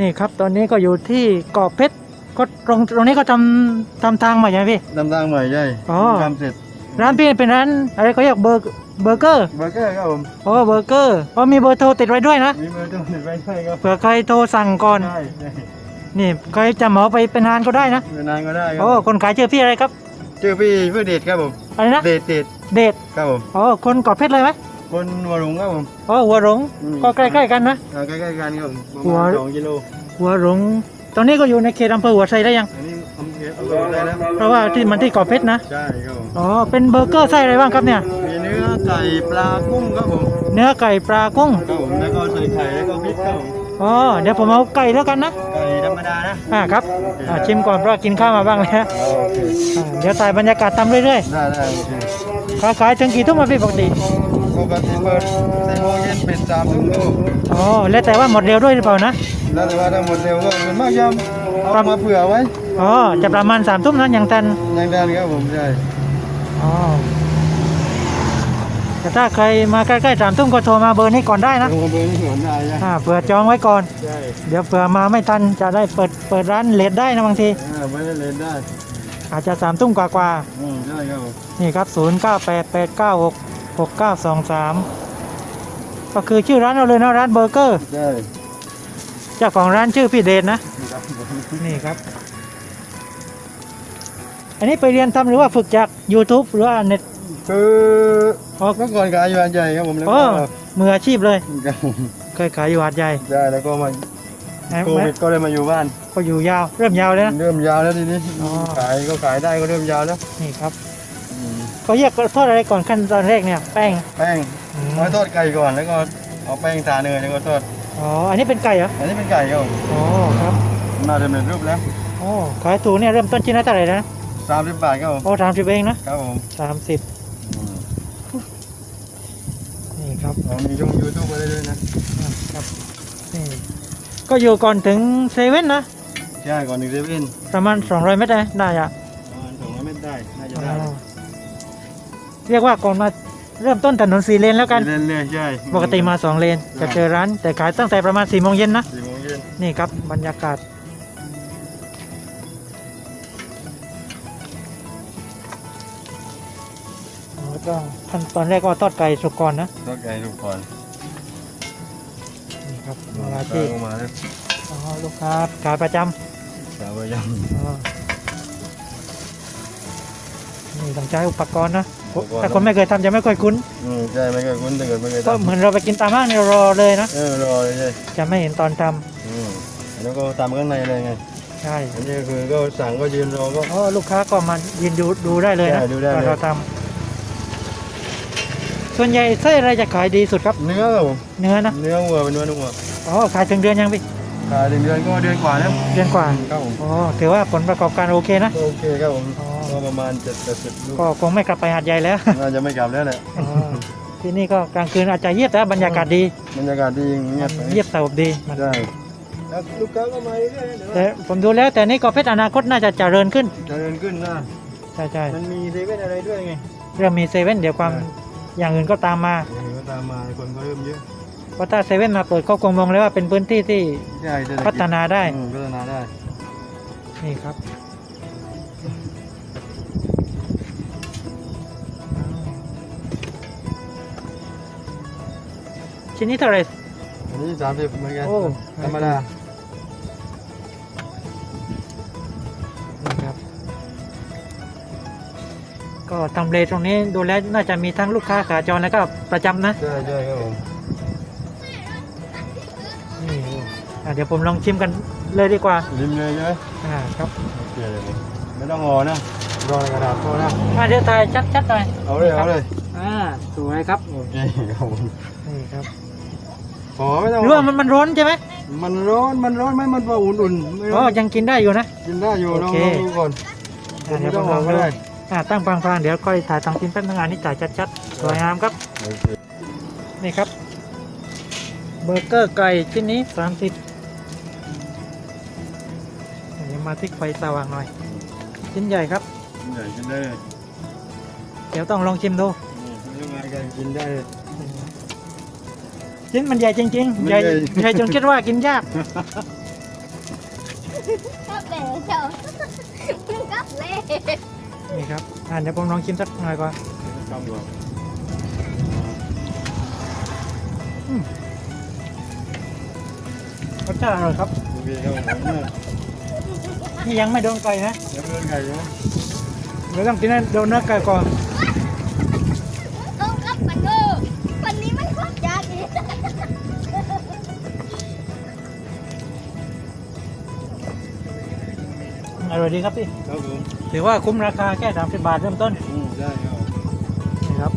นี่ครับตอนนี้ก็อยู่ที่เกาะเพชรก็ตรงตรงนี้ก็ทำทำทางใหม่ใช่ไหมพี่ ทำทางใหม่ใช่อ๋อ ทำเสร็จร้านพี่เป็นร้านอะไรเขาเรียกเบอร์เบอร์เกอร์เบอร์เกอร์ครับผมโอ้เบอร์เกอร์อ๋อมีเบอร์โทรติดไว้ด้วยนะมีเบอร์โทรติดไว้ใช่ครับเผื่อใครโทรสั่งก่อน ใช่ใช่นี่ใครจะเหมาไปเป็นงานก็ได้นะเบอร์นานก็ได้ครัโอ้คนขายชื่อพี่อะไรครับ ชื่อพี่เพื่อเดชครับผมอะไรนะเดชเดชเดชครับผมอ๋อคนเกาะเพชรเลยไหม คนหัวหลงครับผมอ๋อหัวหลงอืมก็ใกล้ๆกันนะอ่าใกล้ๆกันครับผมประหัวมาณสองกิโลหัวหลงตอนนี้ก็อยู่ในเขตอำเภอหัวไชได้ยังอันนี้อำเภออำเภออะไรนะเพราะว่าที่มันที่เกาะเพชรนะใช่ครับผมอ๋อเป็นเบอร์เกอร์ไส้อะไรบ้างครับเนี่ยมีเนื้อไก่ปลากุ้งครับผมเนื้อไก่ปลากุ้งครับผมแล้วก็ใส่ไข่แล้วก็พริกครับผมอ๋อเดี๋ยวผมเอาไก่แล้วกันนะไก่ธรรมดานะอ่าครับอ่าชิมก่อนเพราะว่ากินข้าวมาบ้างแล้วอ๋อโอเคอ่าเดี๋ยวถ่ายบรรยากาศทำเรื่อยได้ได้โอเคๆค้าขายถึงกี่ทุ่มมาพี่ปกติ ปกติเปิดสี่โมงเย็นปิดสามทุ่มครับผมอ๋อแล้วแต่ว่าหมดเร็วด้วยหรือเปล่านะ แล้วแต่ว่าถ้าหมดเร็วก็เป็นมากย่ำเอามาเผื่อไว้ อ๋อ จะประมาณสามทุ่มนั้นยังทันยังดันครับผมใช่ อ๋อแต่ถ้าใครมาใกล้ๆสามทุ่มก็โทรมาเบอร์นี้ก่อนได้นะลงมาเบอร์นี่สวนได้ใช่อ่าเผื่อจองไว้ก่อนใช่เดี๋ยวเผื่อมาไม่ทันจะได้เปิดเปิดร้านเลทได้นะบางทีอ่าไม่ได้เล่นได้ อาจจะสามทุ่มกว่าอืมใช่ครับผมๆนี่ครับศูนย์เก้าแปดแปดเก้าหก หกเก้าสองสามก็คือชื่อร้านเราเลยนะร้านเบอร์เกอร์ใช่เจ้าของร้านชื่อพี่เดชนะครับผมนี่ครับ อันนี้ไปเรียนทำหรือว่าฝึกจาก YouTube หรือว่าเน็ต คืออ๋อเมื่อก่อนขายอยู่อันใหญ่ครับผมแล้วอ๋ก็อมืออาชีพเลย ครับผมเคยขายอยู่หาดใหญ่ใช่แล้วก็มานะโควิดก็เลยมาอยู่บ้าน ก็อยู่ยาว เริ่มยาวเลยนะ เริ่มยาวแล้วทีนี้อ๋อ ขายก็ขายได้ก็เริ่มยาวแล้ว นี่ครับอืม เขาแยกทอดอะไรก่อนขั้นตอนแรกเนี่ยแป้ง แป้งอืม เอาทอดไก่ก่อนแล้วก็เอาแป้งทาเนยแล้วก็ทอดอ๋ออันนี้เป็นไก่เหรออันนี้เป็นไก่ครับผมอ๋อครับมาสำเร็จรูปแล้วอ๋อขายถูกเนี่ยเริ่มต้นชิ้นละเท่าไหร่นะสามสิบบาทครับผมโอ้สามสิบเองนะครับผมสามสิบนี่ครับเรามีช่องยูทูบไปได้ด้วยนะอะครับนี่ก็อยู่ก่อนถึงเซเว่นนะ ใช่ก่อนหนึ่งเซเว่นประมาณ 200 เมตรได้ได้อะประมาณสองร้อยเมตรได้น่าจะอ๋ได้อ เรียกว่าก่อนมาเริ่มต้นถนนสี่เลนแล้วกันเรื่อยเรื่อยๆใช่ปกติมาสองเลนจะเจอร้าน แต่ขายตั้งแต่ประมาณสี่โมงเย็นนะสี่โมงเย็นนี่ครับบรรยากาศแล้วก็ขั้นตอนแรกก็ทอดไก่สุกก่อนนะทอดไก่ทุกก่อนนี่ครับเวลาที่ลงมาแล้วอ๋อลูกค้าขาประจสาวยำอ๋อนี่ต้องใช้อุปกรณ์นะอุปกรณ์ ถ้าคนไม่เคยทำจะไม่ค่อยคุ้นำอืมใช่ไม่เคยคุ้นถ้าเกิดไม่เคยก็ทำเหมือนเราไปกินตามห้างเนี่ยรอเลยนะ เออรอเลยใช่จะไม่เห็นตอนทำอืมแล้วก็ตามข้างในเลยไงใช่อันนี้คือก็สั่งก็ยืนรอก็อ๋อลูกค้าก็มายืนดูดูได้เลยนะใช่ดูได้เลยว่าเราทำส่วนใหญ่ไส้อะไรจะขายดีสุดครับ เนื้อครับผมเนื้อนะเนื้อวัวเป็นเนื้อนุ่มวัวอ๋อขายถึงเดือนยังพี่ขายหนึ่งเดือนก็เดือนกว่าแล้วเดือนกว่าครับผมอ๋อถือว่าผลประกอบการโอเคนะก็โอเคครับผมอ๋อ ก็ประมาณเจ็ดแปดสิบลูกก็คงไม่กลับไปหาดใหญ่แล้วน่าจะไม่กลับแล้วแหละอ๋อที่นี่ก็กลางคืนอาจจะเงียบแต่ว่าบรรยากาศดีบรรยากาศดีเงียบเงียบสงบดีมันใช่แล้วลูกค้าก็มาเรื่อยๆเดี๋ยวแต่ผมดูแล้วแต่นี่ก็เพชรอนาคตน่าจะเจริญขึ้นเจริญขึ้นนะใช่ใช่มันมีเซเว่นอะไรด้วยไงเริ่มมีเซเว่นเดี๋ยวความใช่อย่างอื่นก็ตามมาอย่างนี้ก็ตามมาคนก็เริ่มเยอะเพราะถ้าเซเว่นมาเปิดเขาคงมองเลยว่าเป็นพื้นที่ที่ใช่เศรษฐกิจพัฒนาได้อืมพัฒนาได้นี่ครับ ชิ้นนี้เท่าไหร่อันนี้สามสิบเหมือนกันโอ้ธรรมดานี่ครับ ก็ทำเลตรงนี้ดูแล้วน่าจะมีทั้งลูกค้าขาจรแล้วก็ประจำนะใช่ใช่ครับผมนี่อะเดี๋ยวผมลองชิมกันเลยดีกว่าริมเลยใช่ไหมอ่าครับโอเคเลยไม่ต้องรอนะรอในกระดาษพอนะอะเดี๋ยวถ่ายชัดๆหน่อยเอาเลยเอาเลยอ่าสวยครับโอเคครับผมนี่ครับ ขอไม่ต้องหรือว่ามันมันร้อนใช่ไหมมันร้อนมันร้อนไหมมันพออุ่นๆไม่อ๋ร้ออนยังกินได้อยู่นะ กินได้อยู่ลองโอเค ลองดูก่อนอะไม่เดี๋ยวผต้องมรลอองก็ดูได้อ่าตั้งพลางๆเดี๋ยวค่อยถ่ายทางทิ้นแป๊บนึงอันนี้ถ่ายชัดๆสวยงามครับ โอเคนี่ครับ เบอร์เกอร์ไก่ชิ้นนี้สามสิบเดี๋ยวมาที่ไฟสว่างหน่อย ชิ้นใหญ่ครับ ใหญ่กินได้เลยเดี๋ยวต้องลองชิมดูนี่ยังไงกันกินได้ เลยชิ้นมันใหญ่จริงมันๆใหญ่ใหญ่ใหญ่จนคิดว่ากินยากกับเล่เจ้ากับเล่นี่ครับอ่าเดี๋ยวผมลองชิมสักหน่อยก่อนกำลังรสชาติอร่อยครับโอเคครับผมเนี่ยนี่ยังไม่โดนไก่นะเดี๋ยวเพื่อนไก่นะเดี๋ยวต้องกินให้โดนเนื้อไก่ก่อน อร่อยดีครับพี่ ครับผมถือว่าคุ้มราคาแค่30บาทเริ่มต้นอืมได้ครับนี่ครับ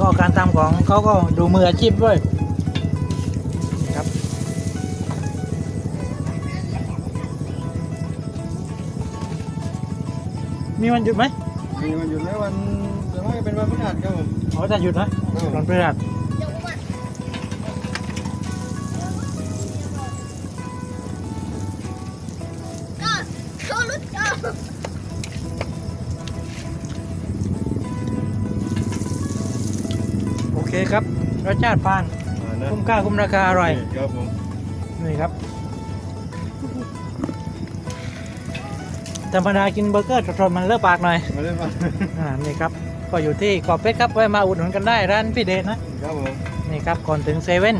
ก็การทำของเขาก็ดูมืออาชีพด้วยนี่ครับมีวันหยุดไหมมีวันหยุดไหมวันแต่ว่าเป็นวันพฤหัสครับผมอ๋อจะหยุดนะวันพฤหัส โอเคครับรสชาติผ่าน อ่านะคุ้มค่าคุ้มราคาอร่อยครับผมนี่ครับ ธรรมดากินเบอร์เกอร์สดๆมันเลิกปากหน่อย มาได้ปะอ่า นี่ครับ ก็อยู่ที่เกาะเป็ดครับ ไว้มาอุดหนุนกันได้ร้านพี่เดชนะ ครับผม นี่ครับ ก่อนถึงเซเว่น